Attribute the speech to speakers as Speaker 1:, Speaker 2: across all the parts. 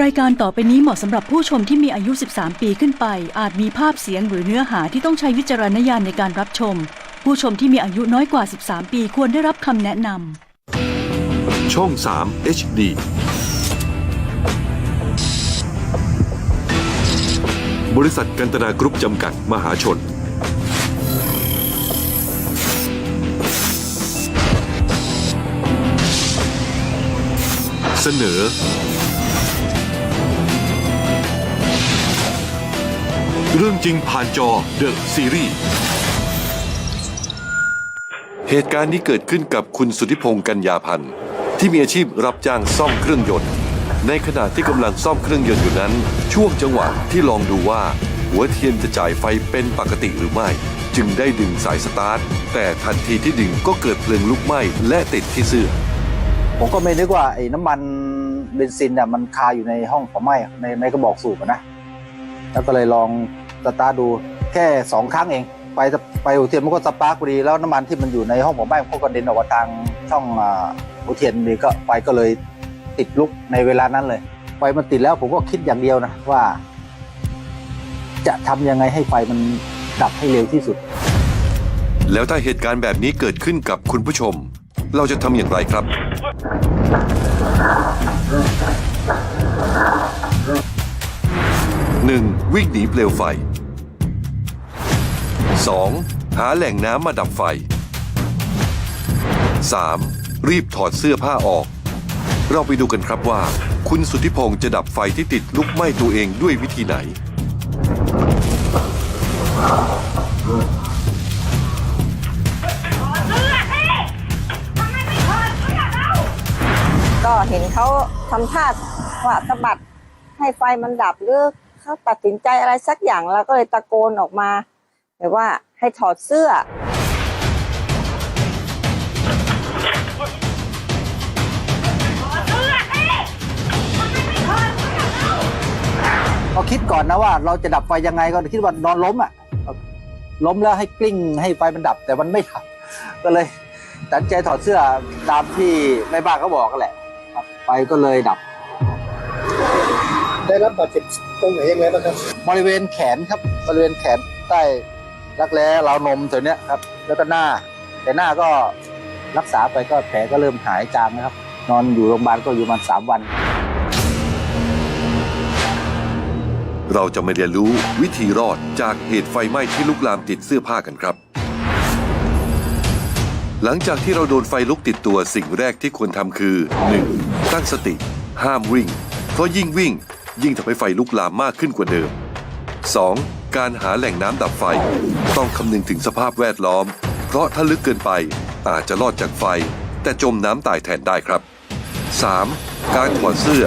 Speaker 1: รายการต่อไปนี้เหมาะสำหรับผู้ชมที่มีอายุ 13 ปีขึ้นไป อาจมีภาพเสียงหรือเนื้อหาที่ต้องใช้วิจารณญาณในการรับชม ผู้ชมที่มีอายุน้อยกว่า 13 ปีควรได้รับคำแนะนำ
Speaker 2: ช่อง 3 HD บริษัทกันตนากรุ๊ปจำกัดมหาชน เสนอ เรื่องจริงผ่านจอ The Series เหตุการณ์นี้เกิดขึ้นกับคุณสุทธิพงศ์กัญญาพันธ์ที่มีอาชีพรับจ้างซ่อมเครื่องยนต์ ในขณะที่กำลังซ่อมเครื่องยนต์อยู่นั้น ช่วงจังหวะที่ลองดูว่า หัวเทียนจะจ่ายไฟเป็นปกติหรือไม่ จึงได้ดึงสายสตาร์ท แต่ทันทีที่ดึงก็เกิดเพลิงลุกไหม้และติดที่เสื้อ
Speaker 3: ผมก็ไม่นึกว่าไอ้น้ำมันเบนซินเนี่ยมันคาอยู่ในห้องเผาไหม้ในในกระบอกสูบนะแล้วก็เลยลอง สตาร์ดูแค่สองครั้งเองไปไปอุเทนมันก็สปาร์กพอดีแล้วน้ำมันที่มันอยู่ในห้องผาไหม้มันก็กระเด็นออกมาทางช่องอุเทนนี่ก็ไฟก็เลยติดลุกในเวลานั้นเลยไฟมันติดแล้วผมก็คิดอย่างเดียวนะว่า จะทำยังไงให้ไฟมันดับให้เร็วที่สุด
Speaker 2: แล้วถ้าเหตุการณ์แบบนี้เกิดขึ้นกับคุณผู้ชม เราจะทำอย่างไรครับ 1. วิ่งหนีเปลวไฟ 2. หาแหล่งน้ำมาดับไฟ 3. รีบถอดเสื้อผ้าออก เราไปดูกันครับว่า คุณสุทธิพงศ์จะดับไฟที่ติดลุกไหม้ตัวเองด้วยวิธีไหน
Speaker 4: ก็เห็นเขาทำท่าว่าสะบัดให้ไฟมันดับหรือเขาตัดสินใจอะไรสักอย่างเราก็เลยตะโกนออกมา แบบว่าให้ถอดเสื้อ
Speaker 3: ก็คิดก่อนนะว่า เราจะดับไฟยังไงก็คิดว่านอนล้มอะ ล้มแล้วให้กลิ้งให้ไฟมันดับ แต่มันไม่ดับ ก็เลยตัดสินใจถอดเสื้อตามที่แม่บ้านเขาบอกกันแหละครับไฟก็เลยดับ
Speaker 5: ได้รับบาดเจ็บตรงไหนยังไงบ้างครับ
Speaker 3: บริเวณแขนครับบริเวณแขนใต้ รักแร้ราวนมแถวเนี้ยครับ แล้วก็หน้า แต่หน้าก็รักษาไปก็แผลก็เริ่มหายจางนะครับ นอนอยู่โรงพยาบาลก็อยู่ประมาณสามวัน
Speaker 2: เราจะมาเรียนรู้วิธีรอดจากเหตุไฟไหม้ที่ลุกลามติดเสื้อผ้ากันครับ หลังจากที่เราโดนไฟลุกติดตัวสิ่งแรกที่ควรทำคือ 1. ตั้งสติ ห้ามวิ่ง เพราะยิ่งวิ่ง ยิ่งทำให้ไฟลุกลามมากขึ้นกว่าเดิม 2. การหาแหล่งน้ำดับไฟ ต้องคำนึงถึงสภาพแวดล้อม เพราะถ้าลึกเกินไปอาจจะรอดจากไฟ แต่จมน้ำตายแทนได้ครับ 3. การถอดเสื้อ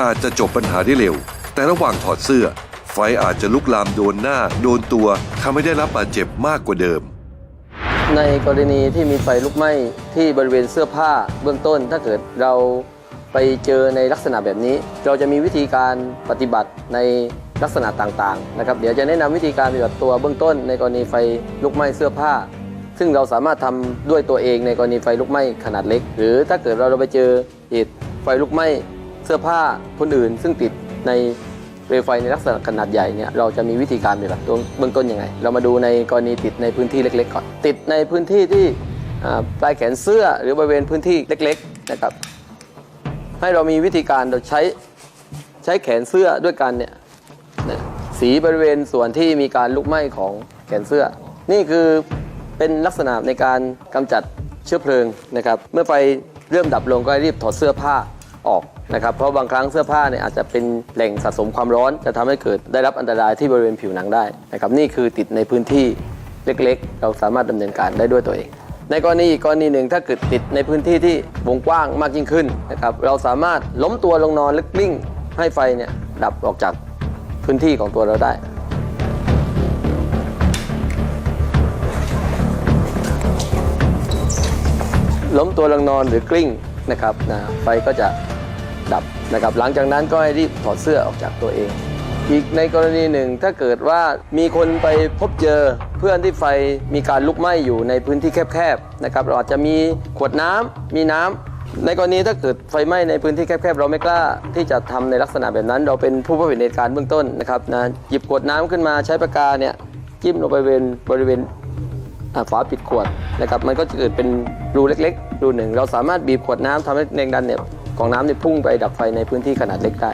Speaker 2: อาจจะจบปัญหาได้เร็ว แต่ระหว่างถอดเสื้อ ไฟอาจจะลุกลามโดนหน้า โดนตัวทำให้ได้รับบาดเจ็บมากกว่าเดิม
Speaker 6: ในกรณีที่มีไฟลุกไหม้ที่บริเวณเสื้อผ้าเบื้องต้น ถ้าเกิดเราไปเจอในลักษณะแบบนี้ เราจะมีวิธีการปฏิบัติใน ลักษณะต่างๆนะครับเดี๋ยวจะแนะนำวิธีการปฏิบัติตัวเบื้องต้น ในกรณีไฟลุกไหม้เสื้อผ้า ซึ่งเราสามารถทำด้วยตัวเองในกรณีไฟลุกไหม้ขนาดเล็ก หรือถ้าเกิดเราไปเจอเหตุไฟลุกไหม้เสื้อผ้าคนอื่น ซึ่งติดในเปลวไฟในลักษณะขนาดใหญ่เนี่ยเราจะมีวิธีการปฏิบัติตัวเบื้องต้นยังไง เรามาดูในกรณีติดในพื้นที่เล็กๆก่อนติดในพื้นที่ที่ปลายแขนเสื้อหรือบริเวณพื้นที่เล็กๆนะครับให้เรามีวิธีการเราใช้ใช้แขนเสื้อด้วยกันเนี่ย สีบริเวณส่วนที่มีการลุกไหม้ของแขนเสื้อ นี่คือเป็นลักษณะในการกำจัดเชื้อเพลิงนะครับ เมื่อไฟเริ่มดับลงก็รีบถอดเสื้อผ้าออกนะครับ เพราะบางครั้งเสื้อผ้าเนี่ยอาจจะเป็นแหล่งสะสมความร้อน จะทำให้เกิดได้รับอันตรายที่บริเวณผิวหนังได้นะครับ นี่คือติดในพื้นที่เล็กๆ เราสามารถดำเนินการได้ด้วยตัวเอง ในกรณีอีกกรณีหนึ่งถ้าเกิดติดในพื้นที่ที่วงกว้างมากยิ่งขึ้นนะครับ เราสามารถล้มตัวลงนอนลึกกลิ้งให้ไฟเนี่ยดับออกจาก พื้นที่ของตัวเราได้ ล้มตัวลงนอนหรือกลิ้งนะครับนะไฟก็จะดับนะครับ หลังจากนั้นก็ให้รีบถอดเสื้อออกจากตัวเอง อีกในกรณีหนึ่งถ้าเกิดว่ามีคนไปพบเจอเพื่อนที่ไฟมีการลุกไหม้อยู่ในพื้นที่แคบๆนะครับเราอาจจะมีขวดน้ำมีน้ำ ในกรณีถ้าเกิดไฟไหม้ในพื้นที่แคบๆ เราไม่กล้าที่จะทำในลักษณะแบบนั้น เราเป็นผู้ประสบเหตุการณ์เบื้องต้นนะครับนะหยิบขวดน้ำขึ้นมาใช้ปากกาเนี่ยจิ้มลงไปบริเวณบริเวณฝาปิดขวดนะครับมันก็จะเกิดเป็นรูเล็กๆ รูหนึ่ง เราสามารถบีบขวดน้ำทำให้แรงดันเนี่ยของน้ำเนี่ยพุ่งไปดับไฟในพื้นที่ขนาดเล็กได้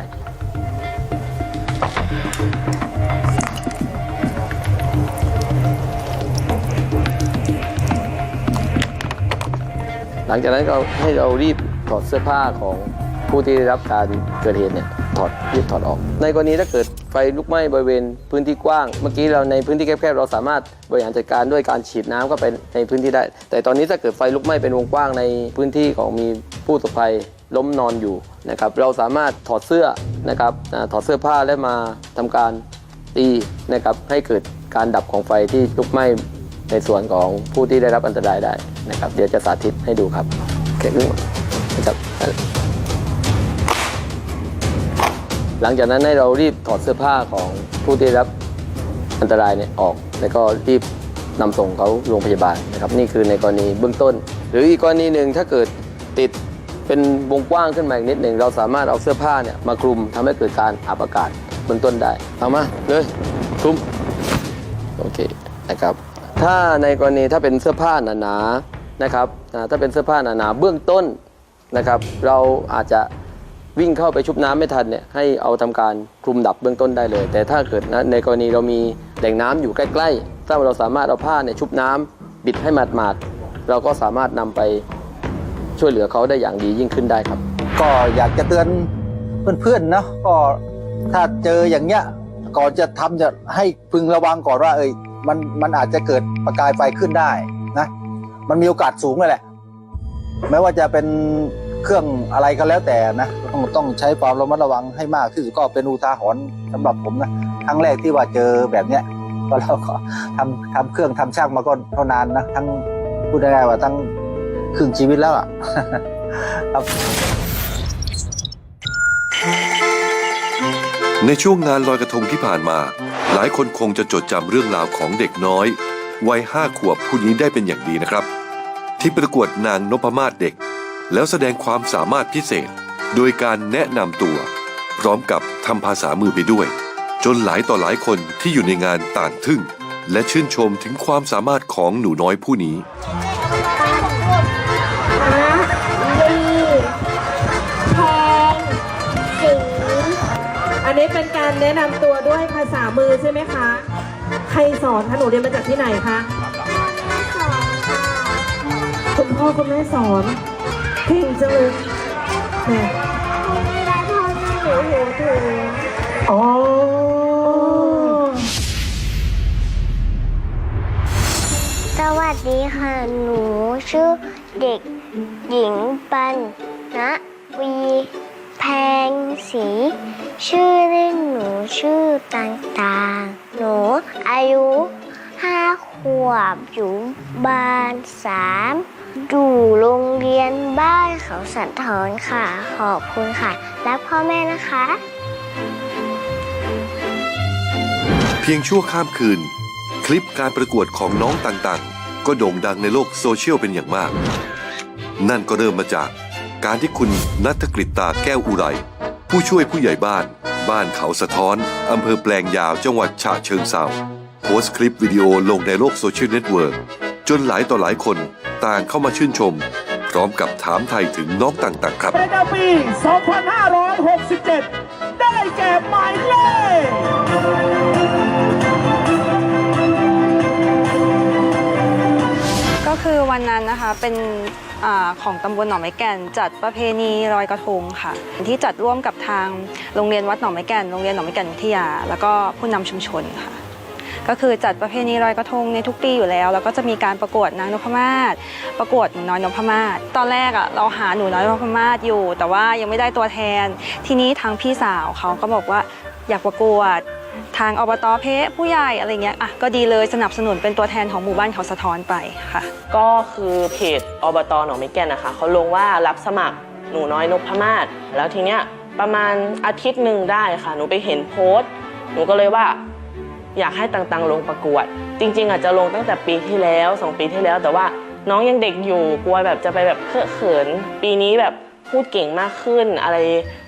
Speaker 6: หลังจากนั้นก็ให้เรารีบถอดเสื้อผ้าของผู้ที่ได้รับการเกิดเหตุเนี่ยถอดรีบถอดออก ในกรณีถ้าเกิดไฟลุกไหม้บริเวณพื้นที่กว้าง เมื่อกี้เราในพื้นที่แคบๆเราสามารถบริหารจัดการด้วยการฉีดน้ำเข้าไปในพื้นที่ได้ แต่ตอนนี้ถ้าเกิดไฟลุกไหม้เป็นวงกว้างในพื้นที่ของมีผู้ประสบภัยล้มนอนอยู่นะครับเราสามารถถอดเสื้อนะครับถอดเสื้อผ้าและมาทำการตีนะครับให้เกิดการดับของไฟที่ลุกไหม้ ในส่วนของผู้ที่ได้รับอันตรายได้นะครับ เดี๋ยวจะสาธิตให้ดูครับเขึ้นมนะครับหลังจากนั้นให้เรารีบถอดเสื้อผ้าของผู้ที่ได้รับอันตรายเนี่ยออก แล้วก็รีบนำส่งเขาโรงพยาบาลนะครับ นี่คือในกรณีเบื้องต้น หรืออีกกรณีหนึ่งถ้าเกิดติดเป็นวงกว้างขึ้นมาอีกนิดหนึ่งเราสามารถเอาเสื้อผ้าเนี่ยมาคลุมทำให้เกิดการอับอากาศเบื้องต้นได้เอามาเลยคลุมโอเคนะครับ ถ้าในกรณีถ้าเป็นเสื้อผ้าหนาๆนะครับถ้าเป็นเสื้อผ้าหนาๆเบื้องต้นนะครับ เราอาจจะวิ่งเข้าไปชุบน้ำไม่ทันเนี่ยให้เอาทำการคลุมดับเบื้องต้นได้เลย แต่ถ้าเกิดนะในกรณีเรามีแหล่งน้ำอยู่ใกล้ๆถ้าเราสามารถเอาผ้าเนี่ยชุบน้ำบิดให้หมาดๆเราก็สามารถนำไปช่วยเหลือเขาได้อย่างดียิ่งขึ้นได้ครับ
Speaker 3: ก็อยากจะเตือนเพื่อนๆเนาะก็ถ้าเจออย่างเงี้ยก่อนจะทำจะให้พึงระวังก่อนว่าเอ้ย มันมันอาจจะเกิดประกายไฟขึ้นได้นะมันมีโอกาสสูงเลยแหละไม่ว่าจะเป็นเครื่องอะไรก็แล้วแต่นะต้องต้องใช้ความระมัดระวังให้มากที่สุดก็เป็นอุทาหรณ์สำหรับผมนะครั้งแรกที่ว่าเจอแบบเนี้ยก็เราก็ทำทำเครื่องทำช่างมาก็เท่านานนะทั้งพูดได้ว่าทั้งครึ่งชีวิตแล้วอะครับ
Speaker 2: ในช่วงงานลอยกระทงที่ผ่านมา หลายคนคงจะจดจำเรื่องราวของเด็กน้อยวัยห้าขวบผู้นี้ได้เป็นอย่างดีนะครับ ที่ประกวดนางนพมาศเด็ก แล้วแสดงความสามารถพิเศษ โดยการแนะนำตัว พร้อมกับทำภาษามือไปด้วย จนหลายต่อหลายคนที่อยู่ในงานต่างทึ่ง และชื่นชมถึงความสามารถของหนูน้อยผู้นี้
Speaker 7: แนะนำตัวด้วยภาษามือใช่ไหมคะ ใครสอนคะหนูเรียนมาจากที่ไหนคะคุณพ่อคุณแม่สอนเก่งจังเลยแหม่อ๋อ
Speaker 8: สวัสดีค่ะ หนูชื่อเด็กหญิงปันนะ วีแพงสี ชื่อเล่นหนูชื่อต่างๆ หนูอายุห้าขวบอยู่บ้านสามอยู่โรงเรียนบ้านเขาสันทอนค่ะ ขอบคุณค่ะและพ่อแม่นะคะ
Speaker 2: เพียงชั่วข้ามคืน คลิปการประกวดของน้องต่างๆ ก็โด่งดังในโลกโซเชียลเป็นอย่างมาก นั่นก็เริ่มมาจากการที่คุณนัทกฤตตาแก้วอุไร ผู้ช่วยผู้ใหญ่บ้าน บ้านเขาสะท้อน อำเภอแปลงยาวจังหวัดฉะเชิงเซาโพสต์คลิปวิดีโอลงในโลกโซเชียลเน็ตเวิร์กจนหลายต่อหลายคนต่างเข้ามาชื่นชม พร้อมกับถามไทยถึงน้องต่างๆ ครับ
Speaker 9: ประจำปี 2567 ได้แก่หมายเลข
Speaker 10: ก็คือวันนั้นนะคะเป็นอา ของตำบลหนองไม้แก่น จัดประเพณีลอยกระทงค่ะ ที่จัดร่วมกับทางโรงเรียนวัดหนองไม้แก่นโรงเรียนหนองไม้แก่นวิทยา แล้วก็ผู้นำชุมชนค่ะ ก็คือจัดประเพณีลอยกระทงในทุกปีอยู่แล้ว แล้วก็จะมีการประกวดนางนพมาศประกวดหนูน้อยนพมาศตอนแรกอะเราหาหนูน้อยนพมาศอยู่ แต่ว่ายังไม่ได้ตัวแทน ทีนี้ทางพี่สาวเขาก็บอกว่าอยากประกวด ทางอบตเพะผู้ใหญ่อะไรเงี้ยอะก็ดีเลยสนับสนุนเป็นตัวแทนของหมู่บ้านเขาสะท้อนไปค่ะ
Speaker 11: ก็คือเพจอบตหนองไมิแก่นนะคะเขาลงว่ารับสมัครหนูน้อยนพมาศแล้วทีเนี้ยประมาณอาทิตย์หนึ่งได้ค่ะ หนูไปเห็นโพสต์ หนูก็เลยว่าอยากให้ต่างๆ ลงประกวด จริง ๆ อาจจะลงตั้งแต่ปีที่แล้ว2ปีที่แล้ว แต่ว่าน้องยังเด็กอยู่กลัวแบบจะไปแบบเคอะเขิน ปีนี้แบบพูดเก่งมากขึ้นอะไร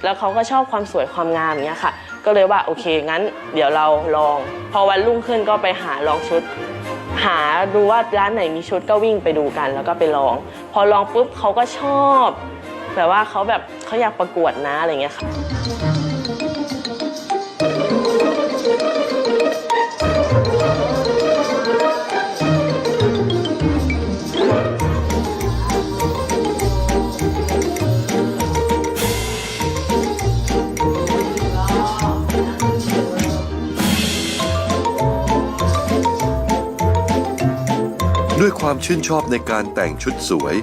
Speaker 11: แล้วเขาก็ชอบความสวยความงามเงี้ยค่ะ ก็เลยว่าโอเคงั้น เดี๋ยวเราลอง พอวันรุ่งขึ้นก็ไปหาลองชุด หาดูว่าร้านไหนมีชุดก็วิ่งไปดูกัน แล้วก็ไปลอง พอลองปุ๊บเขาก็ชอบแบบว่าเขาแบบเขาอยากประกวดนะอะไรเงี้ยค่ะ
Speaker 2: ความชื่นชอบในการแต่งชุดสวย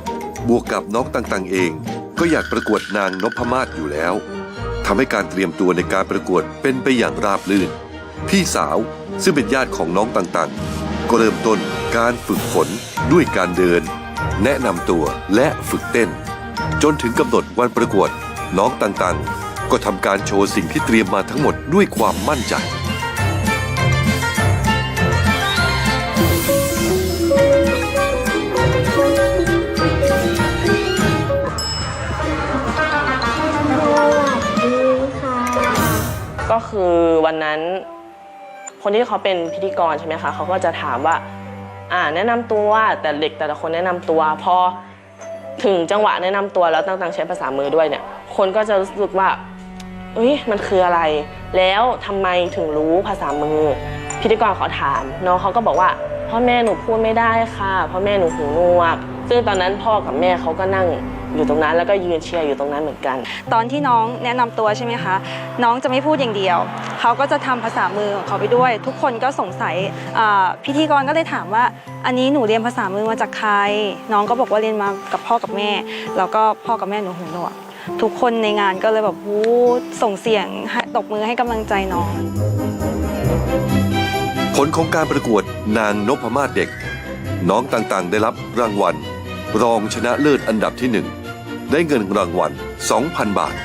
Speaker 2: บวกกับน้องต่างๆเอง ก็อยากประกวดนางนพมาศอยู่แล้วทำให้การเตรียมตัวในการประกวดเป็นไปอย่างราบรื่น พี่สาวซึ่งเป็นญาติของน้องต่างๆ ก็เริ่มต้นการฝึกฝนด้วยการเดิน แนะนำตัวและฝึกเต้น จนถึงกำหนดวันประกวดน้องต่างๆ ก็ทำการโชว์สิ่งที่เตรียมมาทั้งหมดด้วยความมั่นใจ
Speaker 11: ก็คือวันนั้น คนที่เขาเป็นพิธีกรใช่ไหมคะเขาก็จะถามว่า อ่าแนะนำตัวแต่เด็กแต่ละคนแนะนำตัวพอถึงจังหวะแนะนำตัวแล้วต่างๆใช้ภาษามือด้วยเนี่ย คนก็จะรู้สึกว่าเอ้ยมันคืออะไร แล้วทำไมถึงรู้ภาษามือ พิธีกรเขาถามน้องเขาก็บอกว่าพ่อแม่หนูพูดไม่ได้ค่ะพ่อแม่หนูหูหนวก ซึ่งตอนนั้นพ่อกับแม่เขาก็นั่งอยู่ตรงนั้นแล้วก็ยืนเชียร์อยู่ตรงนั้นเหมือนกัน
Speaker 10: ตอนที่น้องแนะนำตัวใช่ไหมคะ น้องจะไม่พูดอย่างเดียว เขาก็จะทำภาษามือของเขาไปด้วย ทุกคนก็สงสัยอ่าพิธีกรก็เลยถามว่า อันนี้หนูเรียนภาษามือมาจากใคร น้องก็บอกว่าเรียนมากับพ่อกับแม่ แล้วก็พ่อกับแม่หนูหูหนวกทุกคนในงานก็เลยแบบวู้ส่งเสียงให้ตบมือให้กำลังใจน้อง
Speaker 2: ผลของการประกวดนางนพมาศเด็ก น้องต่างๆ ได้รับรางวัล รองชนะเลิศอันดับที่หนึ่งได้เงินรางวัล 2,000 บาท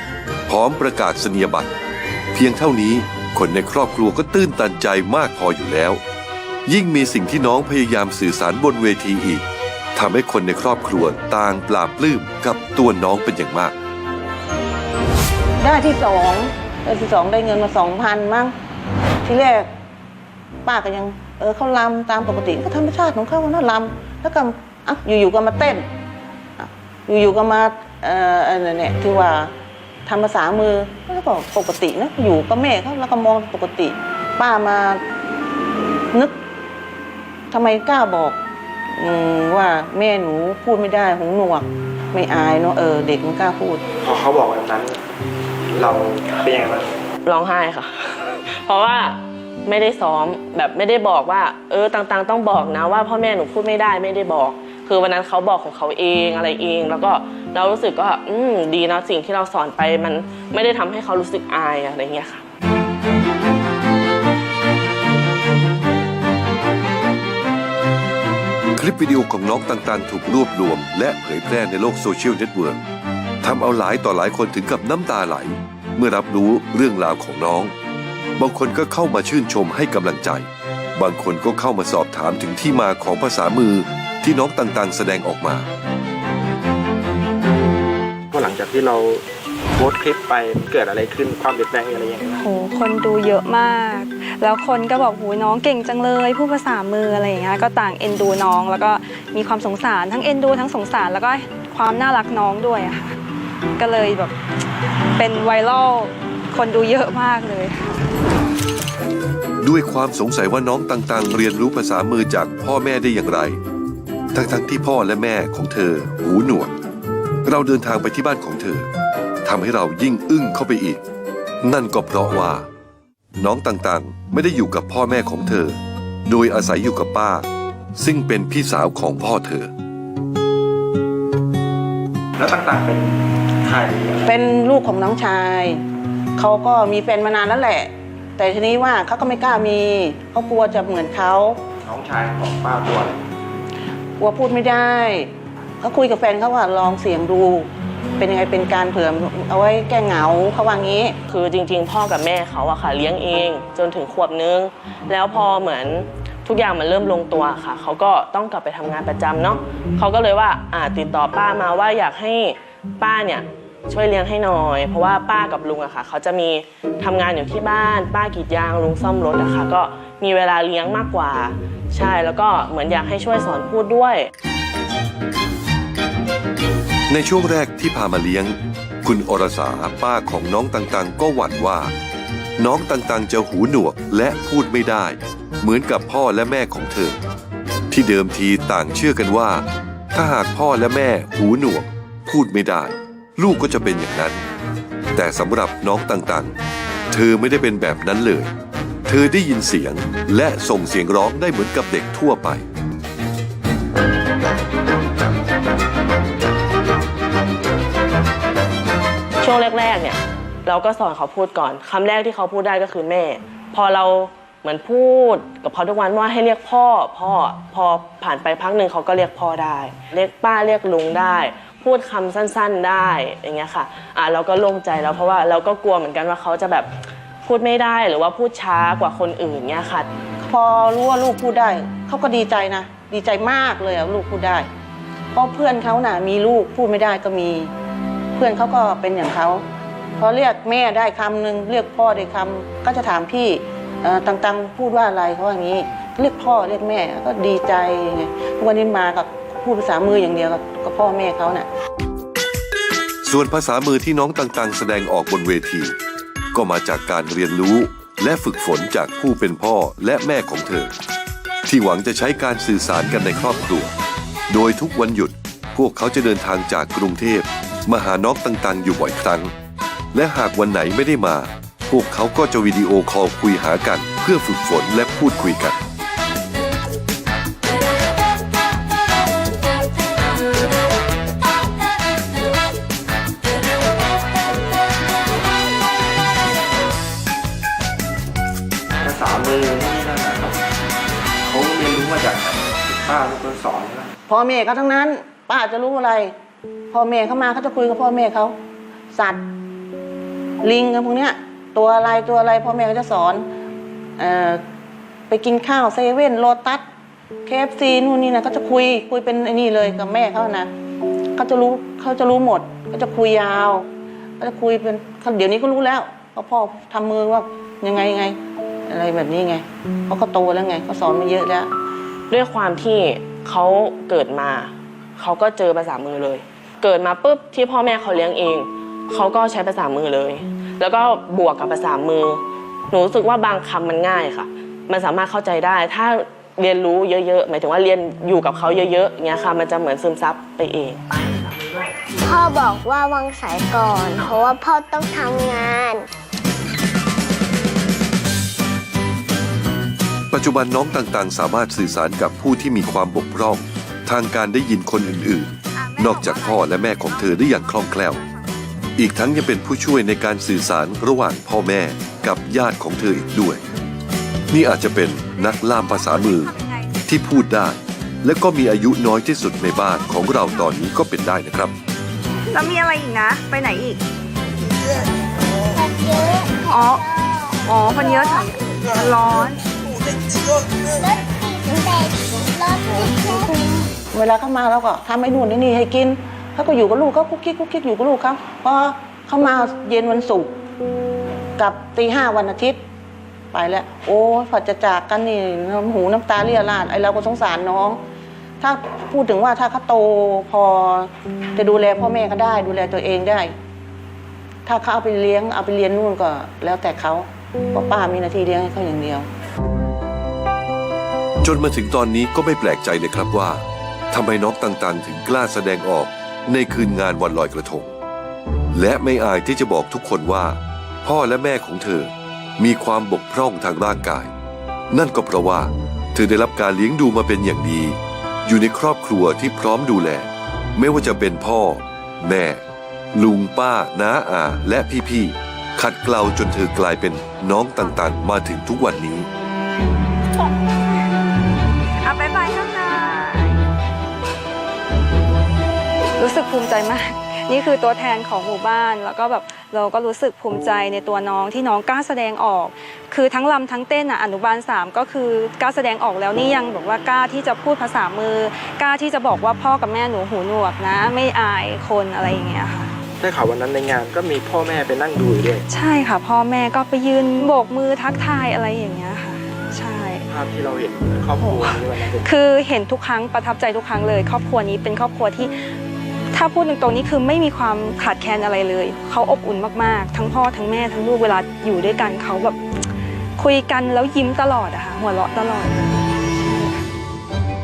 Speaker 2: พร้อมประกาศนียบัตร เพียงเท่านี้คนในครอบครัวก็ตื้นตันใจมากพออยู่แล้ว ยิ่งมีสิ่งที่น้องพยายามสื่อสารบนเวทีอีกทำให้คนในครอบครัวต่างปลาบปลื้มกับตัวน้องเป็นอย่างมาก
Speaker 12: ได้ที่สองได้ที่สองได้เงินมาสองพันมั้งที่แรกป้าก็ยังเออเขาลำตามปกติก็ธรรมชาติของเขาเนาะลำแล้วก็ อะอยู่ๆก็มาเต้นอะอยู่ๆก็มาเอ่ออันนั้นเนี่ยที่ว่าทำภาษามือแล้วก็ปกตินะอยู่กับแม่เขาแล้วก็มองปกติ ป้ามานึกทำไมกล้าบอกอืมว่าแม่หนูพูดไม่ได้หูหนวก ไม่อายเนาะเออเด็กมันกล้าพูด
Speaker 5: พอเขาบอกแบบนั้น เราเป็นยังไงบ้าง
Speaker 11: ร้องไห้ค่ะ เพราะว่าไม่ได้ซ้อมแบบไม่ได้บอกว่า เออต่างๆ ต้องบอกนะว่าพ่อแม่หนูพูดไม่ได้ไม่ได้บอก คือวันนั้นเขาบอกของเขาเองอะไรเอง แล้วก็เรารู้สึกว่าอืมดีนะสิ่งที่เราสอนไปมันไม่ได้ทำให้เขารู้สึกอายอะไรเงี้ยค่ะ
Speaker 2: คลิปวิดีโอของน้องต่างๆ ถูกรวบรวม และเผยแพร่ในโลกโซเชียลเน็ตเวิร์กทำเอาหลายต่อหลายคนถึงกับน้ำตาไหล เมื่อรับรู้เรื่องราวของน้อง บางคนก็เข้ามาชื่นชมให้กำลังใจ บางคนก็เข้ามาสอบถามถึงที่มาของภาษามือที่น้องต่างๆ แสดงออกมา
Speaker 5: พอหลังจากที่เราโพสต์คลิปไปเกิดอะไรขึ้นความเปลี่ยนแปลงมีอะไรยังไงบ้าง
Speaker 10: โหคนดูเยอะมาก แล้วคนก็บอกหูยน้องเก่งจังเลยพูดภาษามืออะไรอย่างเงี้ยก็ต่างเอ็นดูน้อง แล้วก็มีความสงสารทั้งเอ็นดูทั้งสงสารแล้วก็ความน่ารักน้องด้วยอะค่ะก็เลยแบบเป็นไวรัลคนดูเยอะมากเลย
Speaker 2: ด้วยความสงสัยว่าน้องต่างๆ เรียนรู้ภาษามือจากพ่อแม่ได้อย่างไร ทั้งๆที่พ่อและแม่ของเธอ หูหนวก เราเดินทางไปที่บ้านของเธอทำให้เรายิ่งอึ้งเข้าไปอีก นั่นก็เพราะว่า น้องต่างๆ ไม่ได้อยู่กับพ่อแม่ของเธอ โดยอาศัยอยู่กับป้า ซึ่งเป็นพี่สาวของพ่อเธอ
Speaker 5: แล้วต่างๆเป็นใคร
Speaker 12: เป็นลูกของน้องชาย เขาก็มีแฟนมานานแล้วแหละ แต่ทีนี้ว่าเขาก็ไม่กล้ามีเขากลัวจะเหมือนเขา
Speaker 5: น้องชายของป้าตัวอะไร
Speaker 12: กลัวพูดไม่ได้เขาคุยกับแฟนเขาว่าลองเสียงดู เป็นยังไงเป็นการเผื่อเอาไว้แก้เหงาเขาว่างี้
Speaker 11: คือจริง ๆ พ่อกับแม่เขาอะค่ะเลี้ยงเองจนถึงขวบนึง แล้วพอเหมือนทุกอย่างมันเริ่มลงตัวค่ะ เขาก็ต้องกลับไปทำงานประจำเนาะเขาก็เลยว่าอ่าติดต่อป้ามาว่าอยากให้ป้าเนี่ย ช่วยเลี้ยงให้หน่อย เพราะว่าป้ากับลุงอะค่ะ เขาจะมีทำงานอยู่ที่บ้าน ป้ากรีดยางลุงซ่อมรถอะค่ะ ก็มีเวลาเลี้ยงมากกว่า ใช่แล้วก็เหมือนอยากให้ช่วยสอนพูดด้วย
Speaker 2: ในช่วงแรกที่พามาเลี้ยง คุณอรสาป้าของน้องต่างๆ ก็หวั่นว่า น้องต่างๆ จะหูหนวกและพูดไม่ได้ เหมือนกับพ่อและแม่ของเธอ ที่เดิมทีต่างเชื่อกันว่า ถ้าหากพ่อและแม่หูหนวก พูดไม่ได้ ลูกก็จะเป็นอย่างนั้น แต่สำหรับน้องต่างๆ เธอไม่ได้เป็นแบบนั้นเลย เธอได้ยินเสียงและส่งเสียงร้องได้เหมือนกับเด็กทั่วไป
Speaker 11: ช่วงแรกๆเนี่ยเราก็สอนเขาพูดก่อน คำแรกที่เขาพูดได้ก็คือแม่ พอเราเหมือนพูดกับเขาทุกวันว่าให้เรียกพ่อพ่อพอผ่านไปพักหนึ่งเขาก็เรียกพ่อได้ เรียกป้าเรียกลุงได้ พูดคำสั้นๆได้อย่างเงี้ยค่ะอะเราก็โล่งใจแล้วเพราะว่าเราก็กลัวเหมือนกันว่าเขาจะแบบพูดไม่ได้หรือว่าพูดช้ากว่าคนอื่นเงี้ยค่ะ
Speaker 12: พอรู้ว่าลูกพูดได้เขาก็ดีใจนะ ดีใจมากเลยอะลูกพูดได้ เพราะเพื่อนเขาน่ะมีลูกพูดไม่ได้ก็มี เพื่อนเขาก็เป็นอย่างเขาพอเรียกแม่ได้คำหนึ่งเรียกพ่อได้คำก็จะถามพี่เอ่อตังๆพูดว่าอะไรเขาอย่างนี้ เรียกพ่อเรียกแม่ก็ดีใจไงวันนี้มากับ พูดภาษามืออย่างเดียวกับกับพ่อแม่เขาน่ะ
Speaker 2: ส่วนภาษามือที่น้องต่างๆ แสดงออกบนเวที ก็มาจากการเรียนรู้และฝึกฝนจากผู้เป็นพ่อและแม่ของเธอ ที่หวังจะใช้การสื่อสารกันในครอบครัว โดยทุกวันหยุดพวกเขาจะเดินทางจากกรุงเทพมาหาน้องต่างๆ อยู่บ่อยครั้ง และหากวันไหนไม่ได้มา พวกเขาก็จะวิดีโอคอลคุยหากัน เพื่อฝึกฝนและพูดคุยกัน
Speaker 12: พ่อแม่เขาทั้งนั้น ป้าจะรู้อะไร พ่อแม่เขามาเขาจะคุยกับพ่อแม่เขาสัตว์ ลิงกันพวกเนี้ย ตัวอะไรตัวอะไรพ่อแม่เขาจะสอนออไปกินข้าวเซเว่นโลตัสเคฟซีนู่นนี่นะเขาจะคุยคุยเป็นไอ้นี่เลยกับแม่เขานะเขาจะรู้เขาจะรู้หมดเขาจะคุยยาวเขาจะคุยเป็นเดี๋ยวนี้ก็รู้แล้วเพราะพ่อทำมือว่ายังไงยังไง อะไรแบบนี้ไงเพราะเขาโตแล้วไงเขาสอนมาเยอะแล้ว
Speaker 11: ด้วยความที่ เขาเกิดมา เขาก็เจอภาษามือเลย เกิดมาปุ๊บที่พ่อแม่เขาเลี้ยงเอง เขาก็ใช้ภาษามือเลย แล้วก็บวกกับภาษามือ หนูรู้สึกว่าบางคำมันง่ายค่ะ มันสามารถเข้าใจได้ ถ้าเรียนรู้เยอะๆ หมายถึงว่าเรียนอยู่กับเขาเยอะๆอย่างเงี้ยค่ะ มันจะเหมือนซึมซับไปเอง
Speaker 8: พ่อบอกว่าวางสายก่อน เพราะว่าพ่อต้องทำงาน
Speaker 2: ปัจจุบันน้องต่างๆ สามารถสื่อสารกับผู้ที่มีความบกพร่อง ทางการได้ยินคนอื่นๆ นอกจากพ่อและแม่ของเธอได้อย่างคล่องแคล่ว อีกทั้งยังเป็นผู้ช่วยในการสื่อสารระหว่างพ่อแม่กับญาติของเธออีกด้วย นี่อาจจะเป็นนักล่ามภาษามือที่พูดได้ และก็มีอายุน้อยที่สุดในบ้านของเราตอนนี้ก็เป็นได้นะครับ
Speaker 10: แล้วมีอะไรอีกนะ ไปไหนอีก อ๋อ อ๋อคนเยอะแถวนี้ร้อน
Speaker 12: เวลาเขามาเราก็ทำไอ้นู่นไอ้นี่ให้กินเขาก็อยู่กับลูกเขาคุกคิกคุกคิกอยู่กับลูกเขาพอเขามาเย็นวันศุกร์กับตีห้าวันอาทิตย์ ไปแล้ว โอ้ยพอจะจากกันนี่น้ำหูน้ำตาเรียราดไอเราก็สงสารน้อง ถ้าพูดถึงว่าถ้าเขาโตพอจะดูแลพ่อแม่ก็ได้ ดูแลตัวเองได้ ถ้าเขาเอาไปเลี้ยงเอาไปเรียนนู่นก็ แล้วแต่เขาเพราะป้ามีหน้าที่เลี้ยงให้เขาอย่างเดียว
Speaker 2: จนมาถึงตอนนี้ก็ไม่แปลกใจเลยครับว่าทำไมน้องต่างๆ ถึงกล้าแสดงออกในคืนงานวันลอยกระทง และไม่อายที่จะบอกทุกคนว่า พ่อและแม่ของเธอ มีความบกพร่องทางร่างกาย นั่นก็เพราะว่า เธอได้รับการเลี้ยงดูมาเป็นอย่างดี อยู่ในครอบครัวที่พร้อมดูแล ไม่ว่าจะเป็นพ่อ แม่ ลุงป้าน้าอาและพี่ๆขัดเกลาจนเธอกลายเป็นน้องต่างๆ มาถึงทุกวันนี้
Speaker 10: ในรู้สึกภูมิใจมาก นี่คือตัวแทนของหมู่บ้าน แล้วก็แบบเราก็รู้สึกภูมิใจในตัวน้องที่น้องกล้าแสดงออก คือทั้งลำทั้งเต้นอะอนุบาลสามก็คือกล้าแสดงออกแล้วนี่ยังแบบว่ากล้าที่จะพูดภาษามือกล้าที่จะบอกว่าพ่อกับแม่หนูหูหนวกนะ ไม่อายคนอะไรอย่างเงี้ยค่ะ
Speaker 5: ได้ข่าววันนั้นในงานก็มีพ่อแม่ไปนั่งดูอยู่ด้วย
Speaker 10: ใช่ค่ะ พ่อแม่ก็ไปยืนโบกมือทักทายอะไรอย่างเงี้ยค่ะ ใช่
Speaker 5: ภาพที่เราเห็นครอบครัวในวันนั้นเป็น
Speaker 10: คือเห็นทุกครั้งประทับใจทุกครั้งเลย ครอบครัวนี้เป็นครอบครัวที่ ถ้าพูดตรงๆนี่คือไม่มีความขาดแคลนอะไรเลย เขาอบอุ่นมากๆ ทั้งพ่อทั้งแม่ทั้งลูกเวลาอยู่ด้วยกันเขาแบบคุยกันแล้วยิ้มตลอดอะค่ะหัวเราะตลอด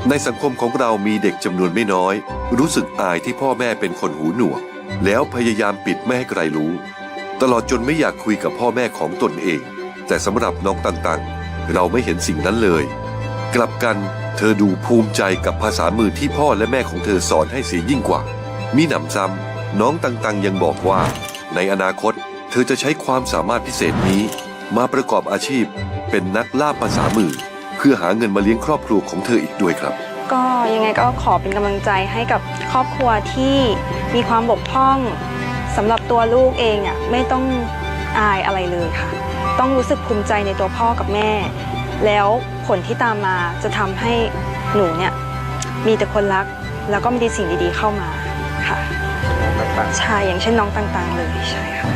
Speaker 2: ในสังคมของเรามีเด็กจำนวนไม่น้อย รู้สึกอายที่พ่อแม่เป็นคนหูหนวก แล้วพยายามปิดไม่ให้ใครรู้ ตลอดจนไม่อยากคุยกับพ่อแม่ของตนเอง แต่สำหรับน้องต่างๆ เราไม่เห็นสิ่งนั้นเลย กลับกันเธอดูภูมิใจกับภาษามือที่พ่อและแม่ของเธอสอนให้เสียยิ่งกว่า มีหนำซ้ำน้องต่างๆยังบอกว่า ในอนาคต เธอจะใช้ความสามารถพิเศษนี้ มาประกอบอาชีพ เป็นนักล่าภาษามือ เพื่อหาเงินมาเลี้ยงครอบครัวของเธออีกด้วยครับ
Speaker 10: ก็ยังไงก็ขอเป็นกำลังใจให้กับครอบครัวที่มีความบกพร่องสำหรับตัวลูกเองอะไม่ต้องอายอะไรเลยค่ะ ต้องรู้สึกภูมิใจในตัวพ่อกับแม่ แล้วผลที่ตามมาจะทำให้หนูเนี่ยมีแต่คนรักแล้วก็มีสิ่งดีๆเข้ามา
Speaker 5: ต่าง
Speaker 10: ใช่อย่างเช่นน้องต่างๆ เลยใช่ค่ะ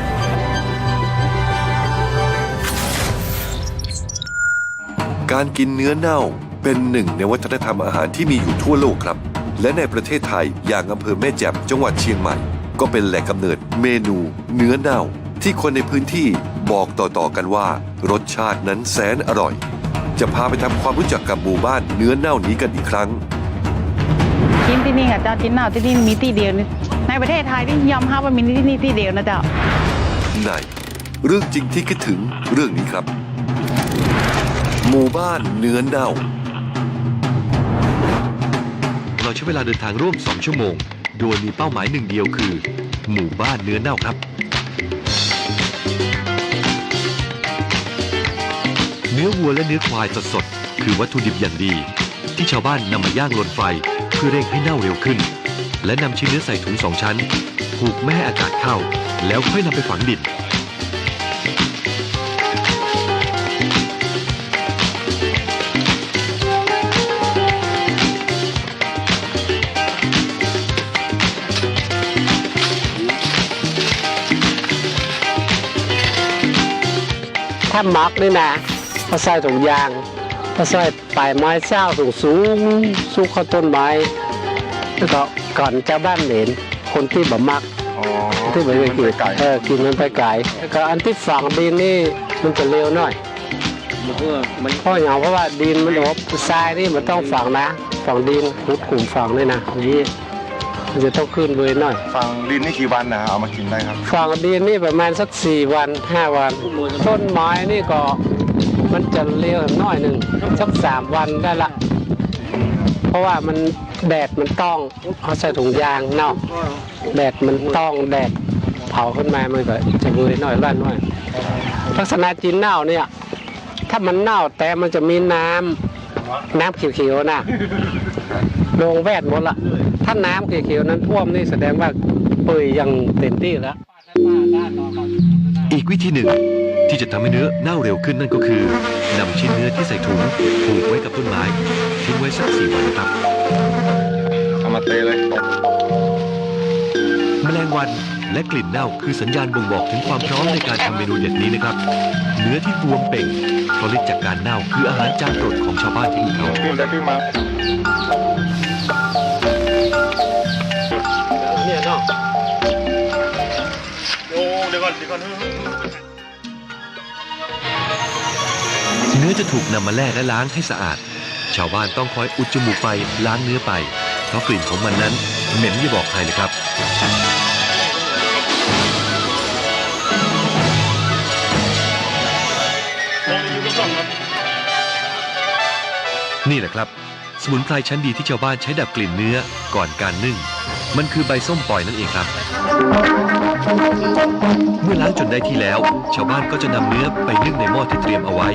Speaker 2: การกินเนื้อเน่าเป็นหนึ่งในวัฒนธรรมอาหารที่มีอยู่ทั่วโลกครับ และในประเทศไทยอย่างอำเภอแม่แจ่มจังหวัดเชียงใหม่ ก็เป็นแหล่งกำเนิดเมนู เนื้อเน่า ที่คนในพื้นที่บอกต่อๆกันว่า รสชาตินั้นแสนอร่อย จะพาไปทำความรู้จักกับหมู่บ้านเนื้อเน่านี้กันอีกครั้ง
Speaker 13: กินที่นี่ค่ะเจ้าจินเน่าที่นี่มีที่เดียวนี่ ในประเทศไทยนี่ยอมรับว่ามีที่นี่ที่เดียวนะเจ้า
Speaker 2: ในเรื่องจริงที่คิดถึงเรื่องนี้ครับ หมู่บ้านเนื้อเน่า เราใช้เวลาเดินทางร่วม 2 ชั่วโมง โดยมีเป้าหมายหนึ่งเดียวคือ หมู่บ้านเนื้อเน่าครับ เนื้อวัวและเนื้อควายสดๆคือวัตถุดิบอย่างดี ที่ชาวบ้านนำมาย่างลนไฟเพื่อเร่งให้เน่าเร็วขึ้น และนำชิ้นเนื้อใส่ถุงสองชั้น ผูกไม่ให้อากาศเข้า แล้วค่อยนำไปฝังดิน
Speaker 14: ถ้ามักนี่นะก็ใส่ถุงยางก็ใส่ปลายไม้เจ้าสูงสูงสูงข้าต้นไม้แล้วก็ ก่อนเจ้าบ้านเหม็นคนที่บ่มักที่บ่เคยกินเออกินมันไปไก่แล้วก็อันที่ฝังดินนี่มันจะเร็วหน่อยเพราะอย่างเพราะว่าดินมันอบทรายนี่มันต้องฝังนะฝังดินขุดกลุ่มฝังด้วยนะอย่างนี้มันจะต้องขึ้นเวยหน่อย
Speaker 15: ฟังดินนี่กี่วันนะเอามากินได้ครับ
Speaker 14: ฝั่งดินนี่ประมาณสักสี่วันห้าวัน ต้นไม้นี่ก็มันจะเลี้ยวหน่อยหนึ่งสักสามวันได้ละ เพราะว่ามันแดดมันต้องเอาใส่ถุงยางเนาะแดดมันต้องแดดเผาขึ้นมามันก็จะเวยหน่อยร้อนหน่อยลักษณะจีนเน่าเนี่ย ถ้ามันเน่าแต่มันจะมีน้ำน้ำเขียวๆนะลงแวดหมดละถ้าน้ำเขียวๆนั้นท่วมนี่แสดงว่าเปื่อยอยังเต็มที่แล้ว
Speaker 2: อีกวิธีหนึ่ง ที่จะทำให้เนื้อเน่าเร็วขึ้นนั่นก็คือนำชิ้นเนื้อที่ใส่ถุงผูกไว้กับต้นไม้ทิ้งไว้สักสี่วันครับ
Speaker 15: เอามาเตะเลย
Speaker 2: แมลงวันและกลิ่นเน่าคือสัญญาณบ่งบอกถึงความพร้อมในการทำเมนูเด็ดนี้นะครับ เนื้อที่บวมเป่งเพราะฤทธิ์จากการเน่าคืออาหารจานโปรดของชาวบ้านที่นี่เขา
Speaker 15: ขึ้นได้ขึ้นมา
Speaker 14: เนี่ยเนาะ
Speaker 15: โอ้เดี๋ยวก่อนเดี๋ยวก่อน
Speaker 2: นื้อจะถูกนำมาแล่และล้างให้สะอาด ชาวบ้านต้องคอยอุดจมูกไปล้างเนื้อไป เพราะกลิ่นของมันนั้นเหม็นอย่าบอกใครเลยครับนี่แหละครับ สมุนไพรชั้นดีที่ชาวบ้านใช้ดับกลิ่นเนื้อก่อนการนึ่ง มันคือใบส้มปล่อยนั่นเองครับ เมื่อล้างจนได้ที่แล้ว ชาวบ้านก็จะนำเนื้อไปนึ่งในหม้อที่เตรียมเอาไว้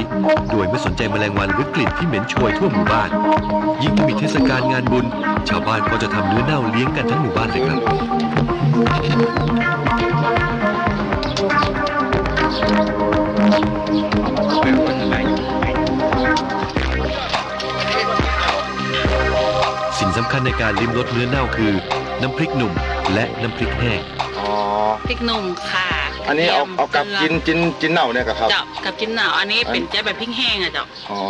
Speaker 2: โดยไม่สนใจแมลงวันหรือกลิ่นที่เหม็นโชยทั่วหมู่บ้าน ยิ่งถ้ามีเทศกาลงานบุญ ชาวบ้านก็จะทำเนื้อเน่าเลี้ยงกันทั้งหมู่บ้านเลยครับสิ่งสำคัญในการลิ้มรสเนื้อเน่าคือ น้ำพริกหนุ่มและน้ำพริกแห้ง
Speaker 16: พริกหนุ่มค่ะ
Speaker 15: อันนี้เอาเอากับจินจินจินเน่าเนี่ยกับครับ
Speaker 16: เจ้ากับจิ้นหนาวอันนี้เป็นแจ๊แบบพริกแห้งอะเจ้า
Speaker 15: อ๋อ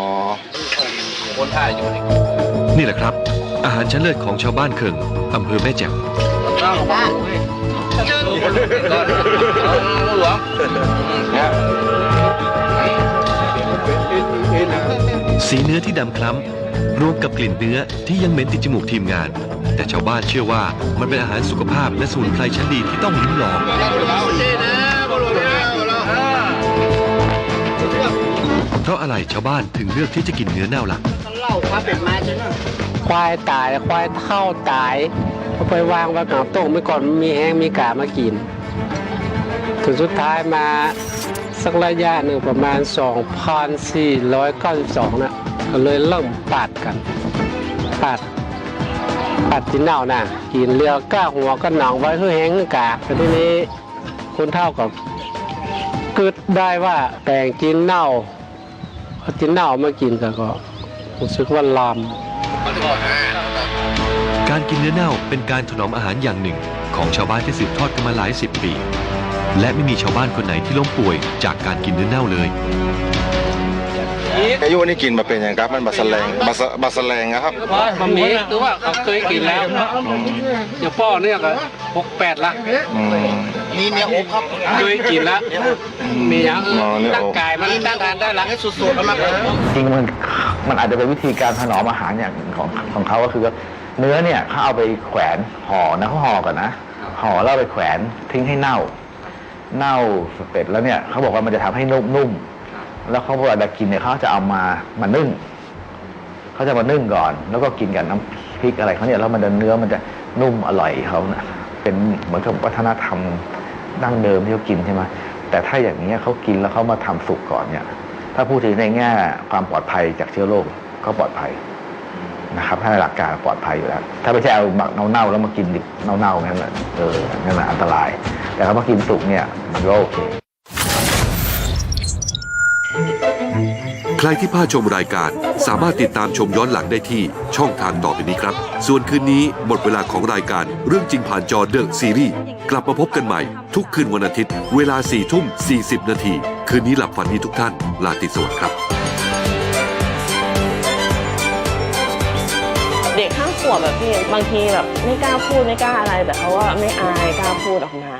Speaker 17: คนท่าอยู่นี่
Speaker 2: นี่แหละครับ อาหารชั้นเลิศของชาวบ้านเคิงอำเภอแม่แจ่ม
Speaker 17: หลวง
Speaker 2: สีเนื้อที่ดำคล้ำรวมกับกลิ่นเนื้อที่ยังเหม็นติดจมูกทีมงาน แต่ชาวบ้านเชื่อว่ามันเป็นอาหารสุขภาพและสมุนไพรชั้นดีที่ต้องลิ้มลองเพราะอะไรชาวบ้านถึงเลือกที่จะกินเนื้อเน่าล่ะ
Speaker 14: ควายตายควายเท่าตายเอาไปวางไว้กับโต๊ะไม่ก่อนมีแห้งมีกามากินถึงสุดท้ายมาสักระยะหนึ่งประมาณ 2,492นะก็เลยเริ่มปาดกันปาด ปาดที่เน่านะกินเรือก้าหัวก็หนองไว้เพื่อแห้งกาแต่ทีนี้คนเท่ากับกึดได้ว่าแปลงจีนเน่าจีนเน่ามากินกันก็รู้สึกว่าลำ
Speaker 2: การกินเนื้อเน่าเป็นการถนอมอาหารอย่างหนึ่ง ของชาวบ้านที่สืบทอดกันมาหลายสิบปี และไม่มีชาวบ้านคนไหนที่ล้มป่วยจากการกินเนื้อเน่าเลย
Speaker 15: อายุนี่กินมาเป็นยังครับมันบาสแลงบาสบาสแลงนะครับ
Speaker 14: บะหมี่คือว่าเขาเคยกินแล้วอย่างพ่อเนี่ยก็หกแปดละ
Speaker 15: อืม
Speaker 14: มีเนื้ออกครับเคยกินแล้วมีอย่างอื่น
Speaker 15: อ๋อเนื้ออก
Speaker 14: ร่างกายมันต้านทานได้ละให้สุดๆแล้วมัน
Speaker 18: จริงมันมันอาจจะเป็นวิธีการถนอมอาหารอย่างหนึ่งของของเขาก็คือว่าเนื้อเนี่ยเขาเอาไปแขวนห่อนะเขาห่อก่อนนะห่อแล้วเอาไปแขวนทิ้งให้เน่า เน่าเสร็จแล้วเนี่ยเขาบอกว่ามันจะทำให้นุ่มๆ แล้วเขาเวลากินเนี่ยเขาจะเอามามานึ่งเขาจะมานึ่งก่อน แล้วก็กินกับน้ำพริกอะไรเขาเนี่ยแล้วมันเนื้อมันจะนุ่มอร่อยเขานะเป็นเหมือนกับวัฒนธรรมดั้งเดิมที่เขากินใช่ไหมแต่ถ้าอย่างนี้เขากินแล้วเขามาทำสุกก่อนเนี่ย ถ้าพูดถึงในแง่ความปลอดภัยจากเชื้อโรคก็ปลอดภัยนะครับถ้าในหลักการปลอดภัยอยู่แล้ว ถ้าไม่ใช่เอาหมักเน่าๆแล้วมากินดิบเน่าๆนั่นแหละเออนั่นแหละอันตราย แต่ถ้ามากินสุกเนี่ยมันก็โอเค
Speaker 10: รที่พลาดชมรายการ สามารถติดตามชมย้อนหลังได้ที่ช่องทางต่อไปนี้ครับ ส่วนคืนนี้หมดเวลาของรายการเรื่องจริงผ่านจอเดอะซีรีส์กลับมาพบกันใหม่ ทุกคืนวันอาทิตย์ เวลา4ทุ่ม 40 นาที คืนนี้หลับฝันดีทุกท่าน ลาตรีสวัสดิ์ครับ
Speaker 11: เด็กห้าขวบแบบพี่บางทีแบบไม่กล้าพูดไม่กล้าอะไร แต่เขาว่าไม่อายกล้าพูดออกมา